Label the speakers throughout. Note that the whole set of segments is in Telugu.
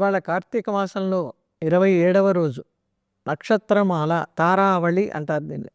Speaker 1: ఇవాళ కార్తీక మాసంలో ఇరవై ఏడవ రోజు. నక్షత్రమాల తారావళి అంటారు దీన్ని.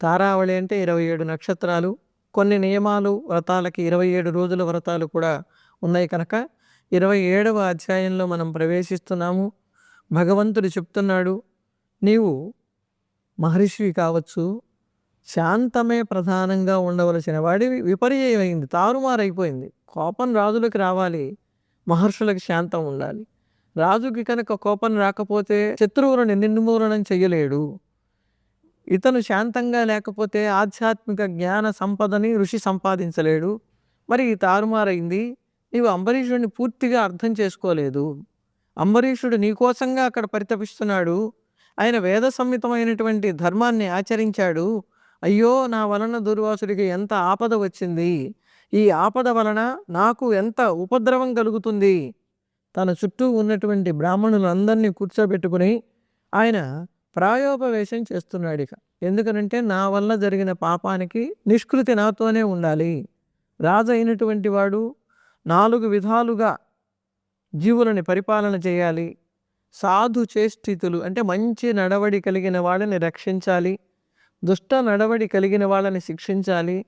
Speaker 1: తారావళి అంటే ఇరవై ఏడు నక్షత్రాలు. కొన్ని నియమాలు వ్రతాలకి ఇరవై ఏడు రోజుల వ్రతాలు కూడా ఉన్నాయి కనుక ఇరవై ఏడవ అధ్యాయంలో మనం ప్రవేశిస్తున్నాము. భగవంతుడు చెప్తున్నాడు నీవు మహర్షివి కావచ్చు శాంతమే ప్రధానంగా ఉండవలసిన వాడివి. విపర్యమైంది తారుమారైపోయింది. కోపం రాజులకు రావాలి మహర్షులకు శాంతం ఉండాలి. రాజుకి కనుక కోపం రాకపోతే శత్రువులను నిర్మూలనం చేయలేడు. ఇతను శాంతంగా లేకపోతే ఆధ్యాత్మిక జ్ఞాన సంపదని ఋషి సంపాదించలేడు. మరి ఈ తారుమారైంది నీవు అంబరీషుడిని పూర్తిగా అర్థం చేసుకోలేదు. అంబరీషుడు నీకోసంగా అక్కడ పరితపిస్తున్నాడు. ఆయన వేద సంహితమైనటువంటి ధర్మాన్ని ఆచరించాడు. అయ్యో నా వలన దుర్వాసుడికి ఎంత ఆపద వచ్చింది? ఈ ఆపద వలన నాకు ఎంత ఉపద్రవం కలుగుతుంది? తన చుట్టూ ఉన్నటువంటి బ్రాహ్మణులందరినీ కూర్చోబెట్టుకుని ఆయన ప్రాయోపవేశం చేస్తున్నాడు ఇక. ఎందుకనంటే నా వల్ల జరిగిన పాపానికి నిష్కృతి నాతోనే ఉండాలి. రాజు అయినటువంటి వాడు నాలుగు విధాలుగా జీవులని పరిపాలన చేయాలి. సాధు చేష్టితులు అంటే మంచి నడవడి కలిగిన వాళ్ళని రక్షించాలి. దుష్ట నడవడి కలిగిన వాళ్ళని శిక్షించాలి.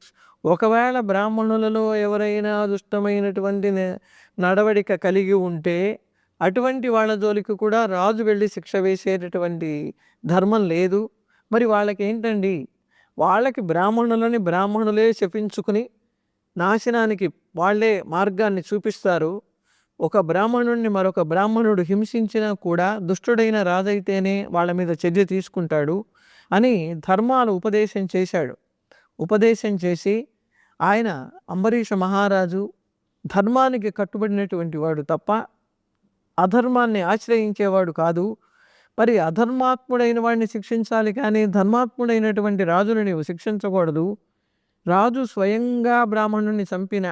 Speaker 1: ఒకవేళ బ్రాహ్మణులలో ఎవరైనా దుష్టమైనటువంటి నడవడిక కలిగి ఉంటే అటువంటి వాళ్ళ జోలికి కూడా రాజు వెళ్ళి శిక్ష వేసేటటువంటి ధర్మం లేదు. మరి వాళ్ళకి ఏంటండి వాళ్ళకి బ్రాహ్మణులని బ్రాహ్మణులే శపించుకుని నాశనానికి వాళ్ళే మార్గాన్ని చూపిస్తారు. ఒక బ్రాహ్మణుడిని మరొక బ్రాహ్మణుడు హింసించినా కూడా దుష్టుడైన రాజైతేనే వాళ్ళ మీద చర్య తీసుకుంటాడు అని ధర్మాలు ఉపదేశం చేశాడు. ఉపదేశం చేసి ఆయన అంబరీష మహారాజు ధర్మానికి కట్టుబడినటువంటి వాడు తప్ప అధర్మాన్ని ఆశ్రయించేవాడు కాదు. మరి అధర్మాత్ముడైన వాడిని శిక్షించాలి కానీ ధర్మాత్ముడైనటువంటి రాజును నీవు శిక్షించకూడదు. రాజు స్వయంగా బ్రాహ్మణుని చంపిన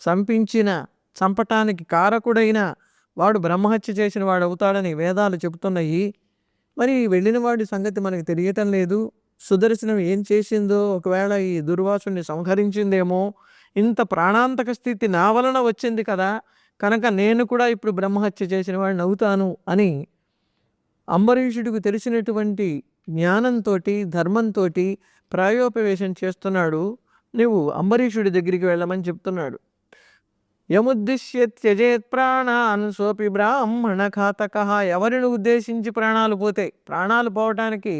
Speaker 1: చంపించిన చంపటానికి కారకుడైన వాడు బ్రహ్మహత్య చేసిన వాడు అవుతాడని వేదాలు చెబుతున్నాయి. మరి వెళ్ళిన వాడి సంగతి మనకు తెలియటం లేదు. సుదర్శనం ఏం చేసిందో ఒకవేళ ఈ దుర్వాసుని సంహరించిందేమో ఇంత ప్రాణాంతక స్థితి నా వలన వచ్చింది కదా కనుక నేను కూడా ఇప్పుడు బ్రహ్మహత్య చేసిన వాడిని అవుతాను అని అంబరీషుడికి తెలిసినటువంటి జ్ఞానంతో ధర్మంతో ప్రాయోపవేశం చేస్తున్నాడు. నువ్వు అంబరీషుడి దగ్గరికి వెళ్ళమని చెప్తున్నాడు. యముద్దిశ్య త్యజేత్ ప్రాణాన్ సోపి బ్రాహ్మణ ఘాతక ఎవరిని ఉద్దేశించి ప్రాణాలు పోతాయి? ప్రాణాలు పోవటానికి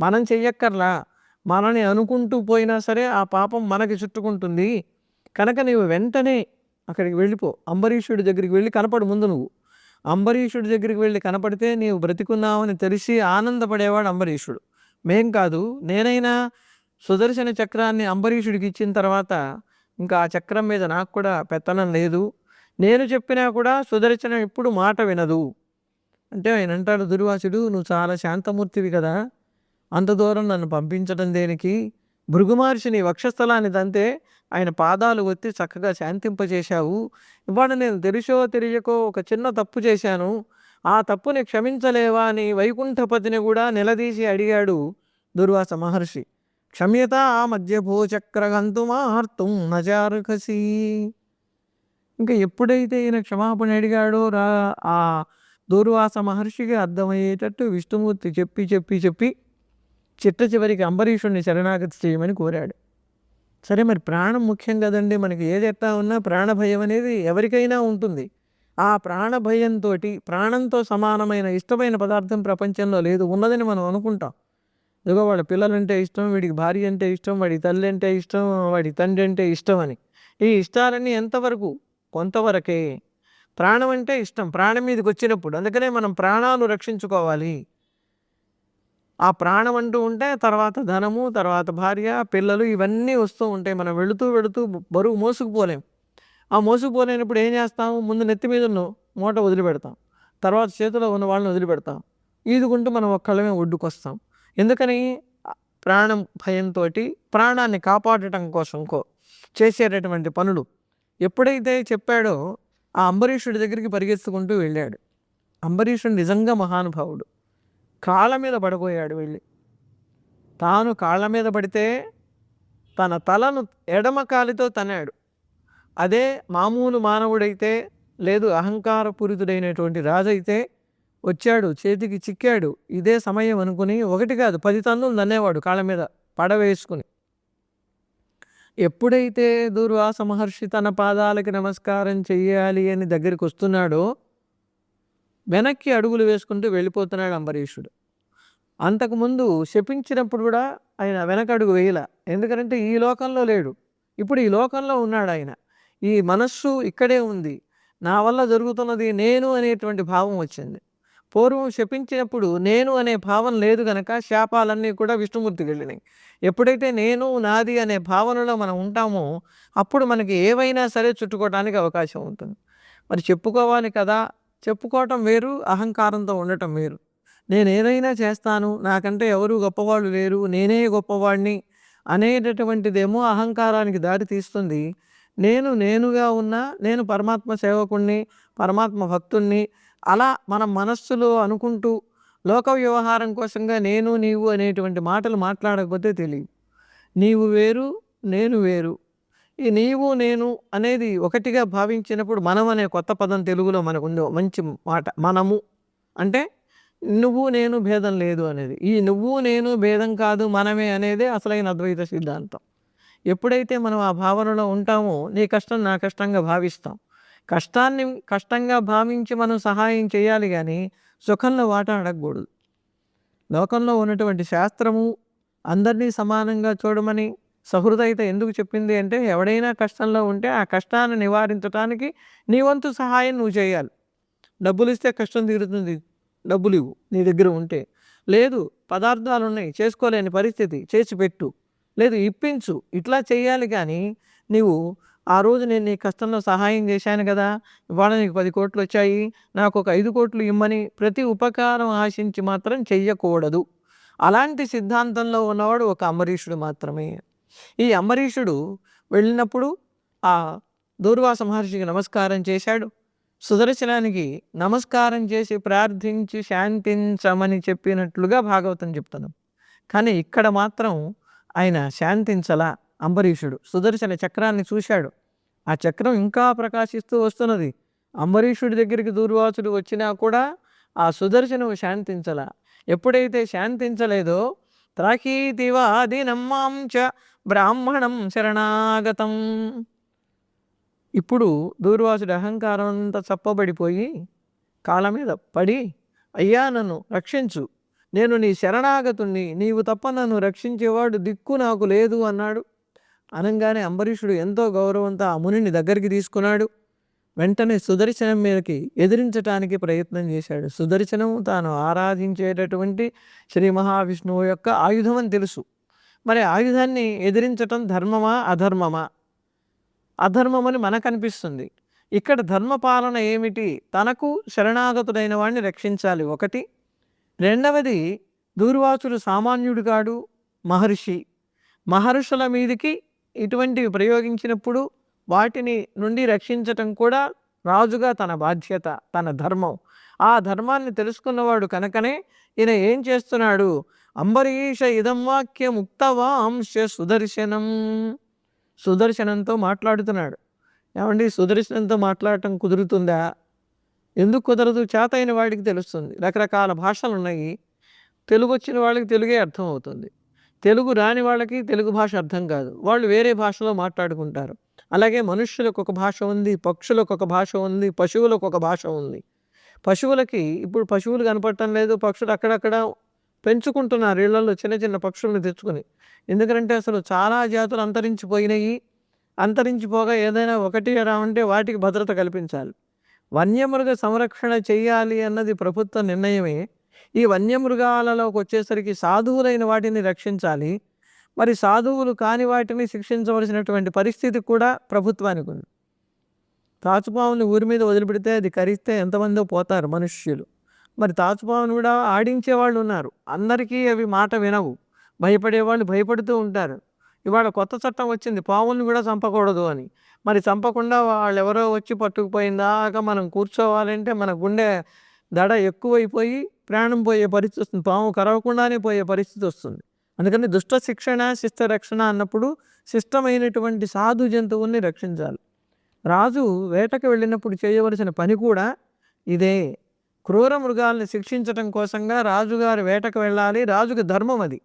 Speaker 1: మనం చెయ్యక్కర్లా. మనని అనుకుంటూ పోయినా సరే ఆ పాపం మనకి చుట్టుకుంటుంది. కనుక నీవు వెంటనే అక్కడికి వెళ్ళిపో. అంబరీషుడి దగ్గరికి వెళ్ళి కనపడు ముందు నువ్వు. అంబరీషుడి దగ్గరికి వెళ్ళి కనపడితే నీవు బ్రతికున్నావని తెలిసి ఆనందపడేవాడు అంబరీషుడు. మేం కాదు నేనైనా సుదర్శన చక్రాన్ని అంబరీషుడికి ఇచ్చిన తర్వాత ఇంకా ఆ చక్రం మీద నాకు కూడా పెత్తనం లేదు. నేను చెప్పినా కూడా సుదర్శనం ఎప్పుడు మాట వినదు. అంటే ఆయన అంటాడు దుర్వాసుడు నువ్వు చాలా శాంతమూర్తివి కదా. అంత దూరం నన్ను పంపించడం దేనికి? భృగు మహర్షిని వక్షస్థలాన్ని తంతే ఆయన పాదాలు ఒత్తి చక్కగా శాంతింపజేశావు. ఇవాళ నేను తెలుసో తెలియకో ఒక చిన్న తప్పు చేశాను. ఆ తప్పుని క్షమించలేవా అని వైకుంఠపతిని కూడా నిలదీసి అడిగాడు దుర్వాస మహర్షి. క్షమ్యత ఆ మధ్య భూచక్రగంతుమార్తుం నజారుకసి. ఇంకా ఎప్పుడైతే ఈయన క్షమాపణ అడిగాడో రా ఆ దూర్వాస మహర్షికి అర్థమయ్యేటట్టు విష్ణుమూర్తి చెప్పి చెప్పి చెప్పి చిట్ట చివరికి అంబరీషుడిని శరణాగతి చేయమని కోరాడు. సరే మరి ప్రాణం ముఖ్యం కదండి. మనకి ఏది ఎట్లా ఉన్నా ప్రాణభయం అనేది ఎవరికైనా ఉంటుంది. ఆ ప్రాణభయంతో ప్రాణంతో సమానమైన ఇష్టమైన పదార్థం ప్రపంచంలో లేదు ఉన్నదని మనం అనుకుంటాం. ఇదిగో వాడి పిల్లలంటే ఇష్టం వీడికి భార్య అంటే ఇష్టం వాడి తల్లి అంటే ఇష్టం వాడి తండ్రి అంటే ఇష్టం అని. ఈ ఇష్టాలన్నీ ఎంతవరకు? కొంతవరకే. ప్రాణం అంటే ఇష్టం. ప్రాణం మీదకి వచ్చినప్పుడు అందుకనే మనం ప్రాణాలు రక్షించుకోవాలి. ఆ ప్రాణం అంటూ ఉంటే తర్వాత ధనము తర్వాత భార్య పిల్లలు ఇవన్నీ వస్తూ ఉంటాయి. మనం వెళుతూ వెళుతూ బరువు మోసుకుపోలేం. ఆ మోసుకుపోలేనప్పుడు ఏం చేస్తాము ముందు నెత్తి మీద ఉన్న మూట వదిలిపెడతాం. తర్వాత చేతిలో ఉన్న వాళ్ళని వదిలిపెడతాం. ఈదుకుంటూ మనం ఒక్కళ్ళమే ఒడ్డుకొస్తాం. ఎందుకని? ప్రాణం భయంతో ప్రాణాన్ని కాపాడటం కోసం కో చేసేటటువంటి పనులు. ఎప్పుడైతే చెప్పాడో ఆ అంబరీషుడి దగ్గరికి పరిగెత్తుకుంటూ వెళ్ళాడు. అంబరీషుడు నిజంగా మహానుభావుడు. కాళ్ళ మీద పడిపోయాడు వెళ్ళి. తాను కాళ్ళ మీద పడితే తన తలను ఎడమ కాలితో తన్నాడు. అదే మామూలు మానవుడైతే లేదు అహంకారపూరితుడైనటువంటి రాజు అయితే వచ్చాడు చేతికి చిక్కాడు. ఇదే సమయం అనుకుని ఒకటి కాదు పది తన్నులు తన్నేవాడు కాళ్ళ మీద పడవేసుకుని. ఎప్పుడైతే దుర్వాస మహర్షి తన పాదాలకి నమస్కారం చెయ్యాలి అని దగ్గరికి వస్తున్నాడో వెనక్కి అడుగులు వేసుకుంటూ వెళ్ళిపోతున్నాడు అంబరీషుడు. అంతకుముందు శపించినప్పుడు కూడా ఆయన వెనక అడుగు వేయల. ఎందుకంటే ఈ లోకంలో లేడు. ఇప్పుడు ఈ లోకంలో ఉన్నాడు ఆయన. ఈ మనస్సు ఇక్కడే ఉంది. నా వల్ల జరుగుతున్నది నేను అనేటువంటి భావం వచ్చింది. పూర్వం శపించినప్పుడు నేను అనే భావం లేదు కనుక శాపాలన్నీ కూడా విష్ణుమూర్తికి వెళ్ళినాయి. ఎప్పుడైతే నేను నాది అనే భావనలో మనం ఉంటామో అప్పుడు మనకి ఏవైనా సరే చుట్టుకోవడానికి అవకాశం ఉంటుంది. మరి చెప్పుకోవాలి కదా చెప్పుకోవటం వేరు అహంకారంతో ఉండటం వేరు. నేను ఏదైనా చేస్తాను నాకంటే ఎవరు గొప్పవాళ్ళు లేరు నేనే గొప్పవాడిని అనేటటువంటిదేమో అహంకారానికి దారి తీస్తుంది. నేను నేనుగా ఉన్నా నేను పరమాత్మ సేవకుణ్ణి పరమాత్మ భక్తుణ్ణి అలా మన మనస్సులో అనుకుంటూ లోక వ్యవహారం కోసంగా నేను నీవు అనేటువంటి మాటలు మాట్లాడకపోతే తెలియదు నీవు వేరు నేను వేరు. ఈ నీవు నేను అనేది ఒకటిగా భావించినప్పుడు మనం అనే కొత్త పదం తెలుగులో మనకు ఉంది మంచి మాట మనము. అంటే నువ్వు నేను భేదం లేదు అనేది. ఈ నువ్వు నేను భేదం కాదు మనమే అనేదే అసలైన అద్వైత సిద్ధాంతం. ఎప్పుడైతే మనం ఆ భావనలో ఉంటామో నీ కష్టం నా కష్టంగా భావిస్తాం. కష్టాన్ని కష్టంగా భావించి మనం సహాయం చేయాలి కానీ సుఖంలో వాట అడగకూడదు. లోకంలో ఉన్నటువంటి శాస్త్రము అందరినీ సమానంగా చూడమని సహృదయత ఎందుకు చెప్పింది అంటే ఎవడైనా కష్టంలో ఉంటే ఆ కష్టాన్ని నివారించడానికి నీ వంతు సహాయం నువ్వు చేయాలి. డబ్బులు ఇస్తే కష్టం తీరుతుంది. డబ్బులు ఇవ్వు నీ దగ్గర ఉంటే. లేదు పదార్థాలు ఉన్నాయి చేసుకోలేని పరిస్థితి చేసి పెట్టు. లేదు ఇప్పించు ఇట్లా చేయాలి కానీ నీవు ఆ రోజు నేను నీ కష్టంలో సహాయం చేశాను కదా ఇవాళ నీకు పది కోట్లు వచ్చాయి నాకు ఒక ఐదు కోట్లు ఇమ్మని ప్రతి ఉపకారం ఆశించి మాత్రం చెయ్యకూడదు. అలాంటి సిద్ధాంతంలో ఉన్నవాడు ఒక అంబరీషుడు మాత్రమే. ఈ అంబరీషుడు వెళ్ళినప్పుడు ఆ దూర్వాస మహర్షికి నమస్కారం చేశాడు. సుదర్శనానికి నమస్కారం చేసి ప్రార్థించి శాంతించమని చెప్పినట్లుగా భాగవతం చెప్తున్నాం కానీ ఇక్కడ మాత్రం ఆయన శాంతించలా అంబరీషుడు. సుదర్శన చక్రాన్ని చూశాడు. ఆ చక్రం ఇంకా ప్రకాశిస్తూ వస్తున్నది. అంబరీషుడి దగ్గరికి దూర్వాసుడు వచ్చినా కూడా ఆ సుదర్శనం శాంతించలా. ఎప్పుడైతే శాంతించలేదో త్రాకీతివాదినమ్మాం చ బ్రాహ్మణం శరణాగతం. ఇప్పుడు దూర్వాసుడి అహంకారం అంతా చప్పబడిపోయి కాళ్ళ మీద పడి అయ్యా నన్ను రక్షించు. నేను నీ శరణాగతుణ్ణి. నీవు తప్ప నన్ను రక్షించేవాడు దిక్కు నాకు లేదు అన్నాడు. అనగానే అంబరీషుడు ఎంతో గౌరవంతో ఆ మునిని దగ్గరికి తీసుకున్నాడు. వెంటనే సుదర్శనం మీదకి ఎదిరించటానికి ప్రయత్నం చేశాడు. సుదర్శనం తాను ఆరాధించేటటువంటి శ్రీ మహావిష్ణువు యొక్క ఆయుధం అని తెలుసు. మరి ఆయుధాన్ని ఎదిరించటం ధర్మమా అధర్మమా? అధర్మమని మనకు అనిపిస్తుంది ఇక్కడ ధర్మపాలన ఏమిటి? తనకు శరణాగతుడైన వాడిని రక్షించాలి. ఒకటి. రెండవది దూర్వాసుడు సామాన్యుడు కాడు మహర్షి. మహర్షుల మీదికి ఇటువంటివి ప్రయోగించినప్పుడు వాటిని నుండి రక్షించటం కూడా రాజుగా తన బాధ్యత తన ధర్మం. ఆ ధర్మాన్ని తెలుసుకున్నవాడు కనుకనే ఈయన ఏం చేస్తున్నాడు? అంబరీష ఇదం వాక్యం ముక్తవాంశ సుదర్శనం సుదర్శనంతో మాట్లాడుతున్నాడు. ఏమండి? సుదర్శనంతో మాట్లాడటం కుదురుతుందా? ఎందుకు కుదరదు? చేతైన వాడికి తెలుస్తుంది. రకరకాల భాషలు ఉన్నాయి. తెలుగు వచ్చిన వాళ్ళకి తెలుగే అర్థం అవుతుంది. తెలుగు రాని వాళ్ళకి తెలుగు భాష అర్థం కాదు. వాళ్ళు వేరే భాషలో మాట్లాడుకుంటారు. అలాగే మనుష్యులకు ఒక భాష ఉంది పక్షులకు ఒక భాష ఉంది పశువులకు ఒక భాష ఉంది. పశువులకి ఇప్పుడు పశువులు కనపడటం లేదు పక్షులు అక్కడక్కడ పెంచుకుంటున్నారు ఇళ్ళలో చిన్న చిన్న పక్షులను తెచ్చుకొని. ఎందుకంటే అసలు చాలా జాతులు అంతరించిపోయినాయి. అంతరించిపోగా ఏదైనా ఒకటి రావంటే వాటికి భద్రత కల్పించాలి. వన్యమృగ సంరక్షణ చేయాలి అన్నది ప్రభుత్వ నిర్ణయమే. ఈ వన్యమృగాలలోకి వచ్చేసరికి సాధువులైన వాటిని రక్షించాలి. మరి సాధువులు కాని వాటిని శిక్షించవలసినటువంటి పరిస్థితి కూడా ప్రభుత్వానికి ఉంది. తాచుపాముని ఊరి మీద వదిలిపెడితే అది కరిస్తే ఎంతమందో పోతారు మనుష్యులు. మరి తాచుపాముని కూడా ఆడించే వాళ్ళు ఉన్నారు. అందరికీ అవి మాట వినవు. భయపడేవాళ్ళు భయపడుతూ ఉంటారు. ఇవాళ కొత్త చట్టం వచ్చింది. పాములను కూడా చంపకూడదు అని. మరి చంపకుండా వాళ్ళు ఎవరో వచ్చి పట్టుకుపోయిందాక మనం కూర్చోవాలంటే మన గుండె దడ ఎక్కువైపోయి ప్రాణం పోయే పరిస్థితి వస్తుంది. పాము కరవకుండానే పోయే పరిస్థితి వస్తుంది. అందుకని దుష్ట శిక్షణ శిస్త రక్షణ అన్నప్పుడు శిష్టమైనటువంటి సాధు జంతువుల్ని రక్షించాలి. రాజు వేటకు వెళ్ళినప్పుడు చేయవలసిన పని కూడా ఇదే. క్రూర మృగాల్ని శిక్షించటం కోసంగా రాజుగారు వేటకు వెళ్ళాలి. రాజుకి ధర్మం అది.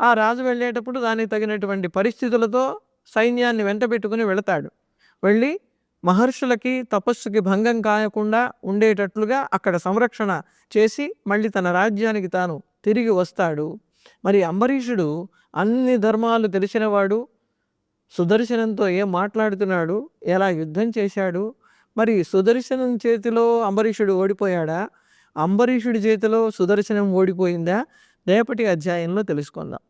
Speaker 1: ఆ రాజు వెళ్ళేటప్పుడు దానికి తగినటువంటి పరిస్థితులతో సైన్యాన్ని వెంట పెట్టుకుని వెళతాడు. వెళ్ళి మహర్షులకి తపస్సుకి భంగం కాయకుండా ఉండేటట్లుగా అక్కడ సంరక్షణ చేసి మళ్ళీ తన రాజ్యానికి తాను తిరిగి వస్తాడు. మరి అంబరీషుడు అన్ని ధర్మాలు తెలిసినవాడు సుదర్శనంతో ఏం మాట్లాడుతున్నాడు ఎలా యుద్ధం చేశాడు మరి సుదర్శనం చేతిలో అంబరీషుడు ఓడిపోయాడా అంబరీషుడి చేతిలో సుదర్శనం ఓడిపోయిందా రేపటి అధ్యాయంలో తెలుసుకుందాం.